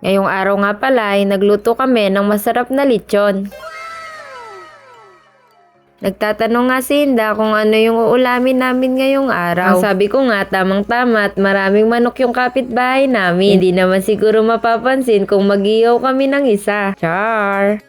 Ngayong araw nga pala ay nagluto kami ng masarap na lechon. Nagtatanong nga si Hinda kung ano yung uulamin namin ngayong araw. Ang sabi ko nga, tamang-tama at maraming manok yung kapitbahay namin. Hindi naman siguro mapapansin kung mag-ihaw kami ng isa. Char!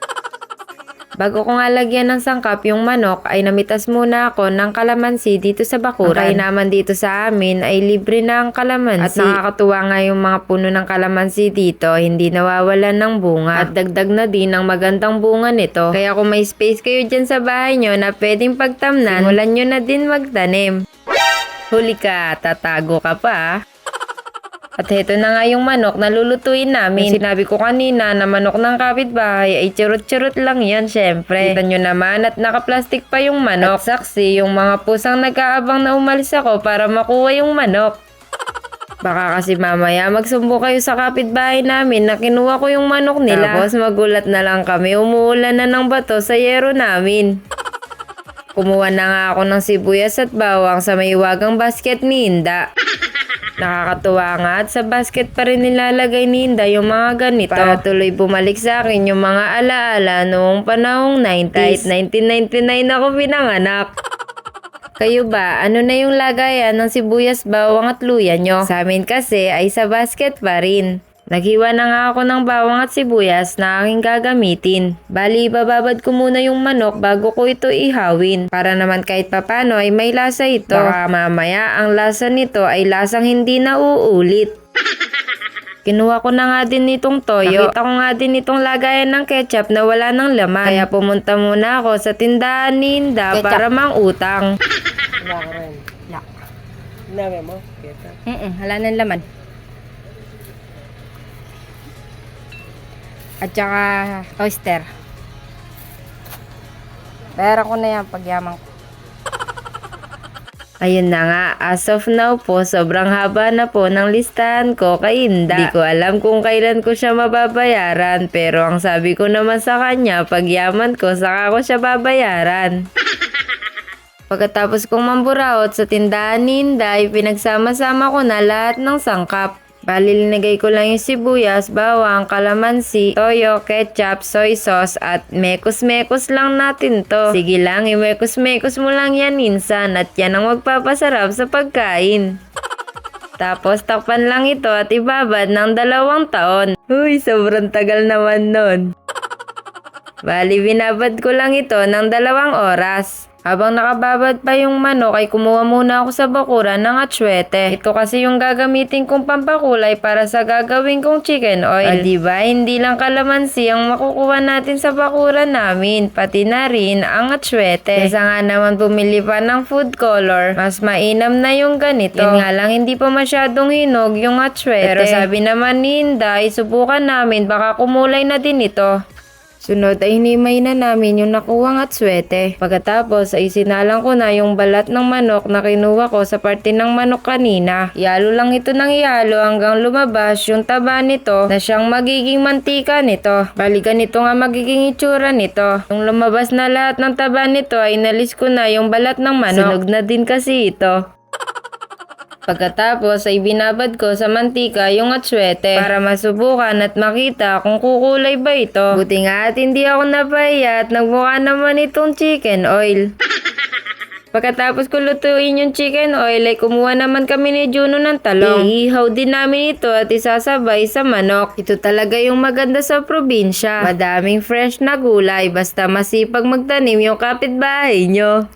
Bago ko nga lagyan ng sangkap yung manok, ay namitas muna ako ng kalamansi dito sa bakuran. Ang kainaman dito sa amin ay libre na ang kalamansi. At nakakatuwa nga yung mga puno ng kalamansi dito, hindi nawawalan ng bunga. At dagdag na din ang magandang bunga nito. Kaya kung may space kayo dyan sa bahay nyo na pwedeng pagtamnan, simulan nyo na din magtanim. Huli ka, tatago ka pa. At heto na nga yung manok na lulutuin namin. Yung sinabi ko kanina na manok ng kapitbahay ay churot-churot lang yan syempre. Kita nyo naman at nakaplastik pa yung manok. At saksi yung mga pusang nag-aabang na umalis ako para makuha yung manok. Baka kasi mamaya magsumbo kayo sa kapitbahay namin na kinuha ko yung manok nila. Tapos magulat na lang kami, umuulan na ng bato sa yero namin. Kumuha na nga ako ng sibuyas at bawang sa may basket ni Inda. Nakakatuwa nga at sa basket pa rin nilalagay ni Inda yung mga ganito. Para tuloy bumalik sa akin yung mga alaala noong panahong 90s. Kahit 1999 ako pinanganak. Kayo ba, ano na yung lagayan ng sibuyas, bawang at luya nyo? Sa amin kasi ay sa basket pa rin. Naghiwa na nga ako ng bawang at sibuyas na aking gagamitin. Bali, bababad ko muna yung manok bago ko ito ihawin. Para naman kahit papano ay may lasa ito. Baka mamaya ang lasa nito ay lasang hindi na uulit. Kinuha ko na nga din itong toyo. Nakita ko nga din itong lagayan ng ketchup na wala ng laman. Kaya pumunta muna ako sa tindahan ni Inda Ketchup. para mang utang. Wala ka rin. Wala. Nabi mo? Kita. Mm wala nang laman. At saka oyster. Pera ko na yan pagyaman ko. Ayun na nga, as of now po, sobrang haba na po ng listahan ko kay Inda. Di ko alam kung kailan ko siya mababayaran, pero ang sabi ko naman sa kanya, pag yaman ko, saka ko siya babayaran. Pagkatapos kong mamburaot sa tindahan ni Inda, ay pinagsama-sama ko na lahat ng sangkap. Bali, linagay ko lang yung sibuyas, bawang, kalamansi, toyo, ketchup, soy sauce, at mekos-mekos lang natin to. Sige lang, imekos-mekos mo lang yan minsan, at yan ang magpapasarap sa pagkain. Tapos takpan lang ito at ibabad ng dalawang taon. Uy, sobrang tagal naman nun. Bali, binabad ko lang ito ng dalawang oras. Habang nakababad pa yung manok ay kumuha muna ako sa bakuran ng atsuete. Ito kasi yung gagamitin kong pampakulay para sa gagawin kong chicken oil. Ah, diba? Hindi lang kalamansi ang makukuha natin sa bakuran namin, pati na rin ang atsuete. Kesa nga naman bumili pa ng food color, mas mainam na yung ganito. Yun nga lang hindi pa masyadong hinog yung atsuete. Pero sabi naman ni Inda, isubukan namin baka kumulay na din ito. Sunod ay hinimay na namin yung nakuwang at swete. Pagkatapos ay sinalang ko na yung balat ng manok na kinuha ko sa parte ng manok kanina. Iyalo lang ito ng iyalo hanggang lumabas yung taba nito na siyang magiging mantika nito. Balikan nito nga magiging itsura nito. Yung lumabas na lahat ng taba nito ay inalis ko na yung balat ng manok. Sunog na din kasi ito. Pagkatapos ay binabad ko sa mantika yung atswete para masubukan at makita kung kukulay ba ito. Buti nga at hindi ako napahiya at nagmukha naman itong chicken oil. Pagkatapos ko lutuin yung chicken oil ay kumuha naman kami ni Juno ng talong. Iihaw din namin ito at isasabay sa manok. Ito talaga yung maganda sa probinsya. Madaming fresh na gulay basta masipag magtanim yung kapitbahay nyo.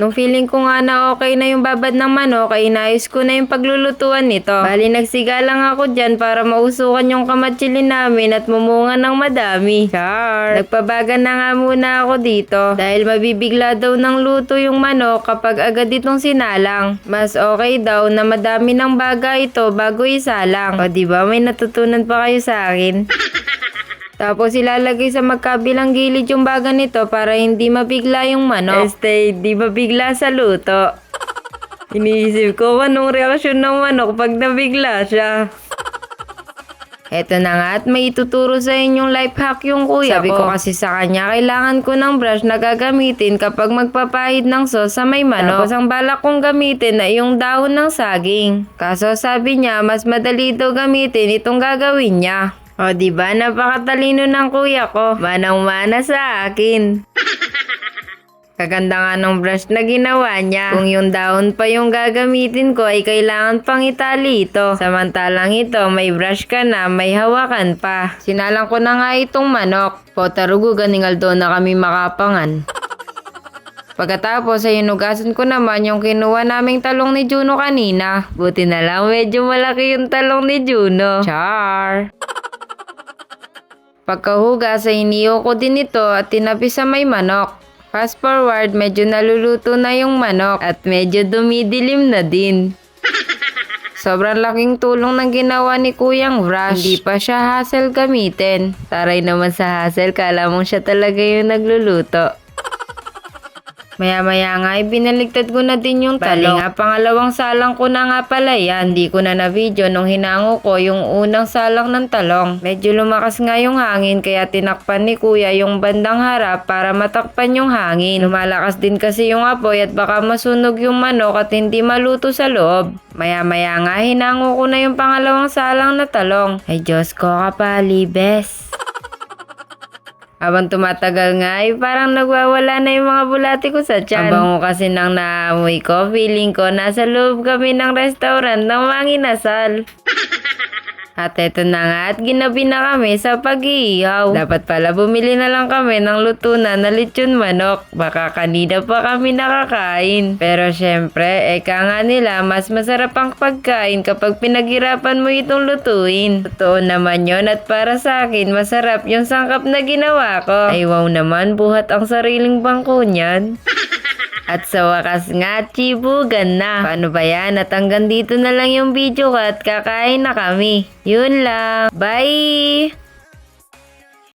Nung feeling ko nga na okay na yung babad ng manok, ay inayos ko na yung paglulutuan nito. Bali, nagsiga lang ako dyan para mausukan yung kamatsili namin at mumunga ng madami. Char! Nagpabaga na nga muna ako dito dahil mabibigla daw ng luto yung manok kapag agad itong sinalang. Mas okay daw na madami ng baga ito bago isalang. O diba may natutunan pa kayo sa akin? Tapos ilalagay sa magkabilang gilid yung baga nito para hindi mabigla yung manok. Este, hindi mabigla sa luto. Iniisip ko anong reaksyon ng manok pag nabigla siya. Eto na nga at may ituturo sa inyong life hack yung kuya Sabi ko kasi sa kanya, kailangan ko ng brush na gagamitin kapag magpapahid ng sauce sa may manok. Tapos ang balak kong gamitin ay yung dahon ng saging. Kaso sabi niya, mas madali daw gamitin itong gagawin niya. O di ba napakatalino ng kuya ko. Manang-mana sa akin. Kaganda nga ng brush na ginawa niya. Kung yung dahon pa yung gagamitin ko ay kailangan pang itali ito. Samantalang ito, may brush ka na, may hawakan pa. Sinalang ko na nga itong manok. Potarugo ganingal doon na kami makapangan. Pagkatapos ay hinugasan ko naman yung kinuha naming talong ni Juno kanina. Buti na lang medyo malaki yung talong ni Juno. Char! Pagkahugas ay iniyo ko din ito at tinabi sa may manok. Fast forward, medyo naluluto na yung manok at medyo dumidilim na din. Sobrang laking tulong ng ginawa ni Kuyang Brush. Hindi pa siya hassle gamitin. Taray naman sa hassle, kala mo siya talaga yung nagluluto. Maya-maya nga, ibinaligtad ko na din yung talong. Bali nga, pangalawang salang ko na nga pala yan. Hindi ko na na-video nung hinango ko yung unang salang ng talong. Medyo lumakas nga yung hangin, kaya tinakpan ni kuya yung bandang harap para matakpan yung hangin. Lumalakas din kasi yung apoy at baka masunog yung manok at hindi maluto sa loob. Maya-maya nga, hinango ko na yung pangalawang salang na talong. Ay Diyos ko, kapali, bes. Habang tumatagal nga, ay parang nagwawala na yung mga bulati ko sa tiyan. Ang bango kasi nang naamoy ko, feeling ko nasa loob kami ng restaurant ng manginasal. At eto na nga at ginabi na kami sa pag-iihaw. Dapat pala bumili na lang kami ng luto na na lechon manok. Baka kanina pa kami nakakain. Pero syempre, eka nga nila, mas masarap ang pagkain kapag pinaghirapan mo itong lutuin. Totoo naman yon at para sa akin, masarap yung sangkap na ginawa ko. Ay wow naman, buhat ang sariling bangko niyan. At sa wakas nga, chibugan na. Paano ba yan? At hanggang dito na lang yung video ko at kakain na kami. Yun lang. Bye!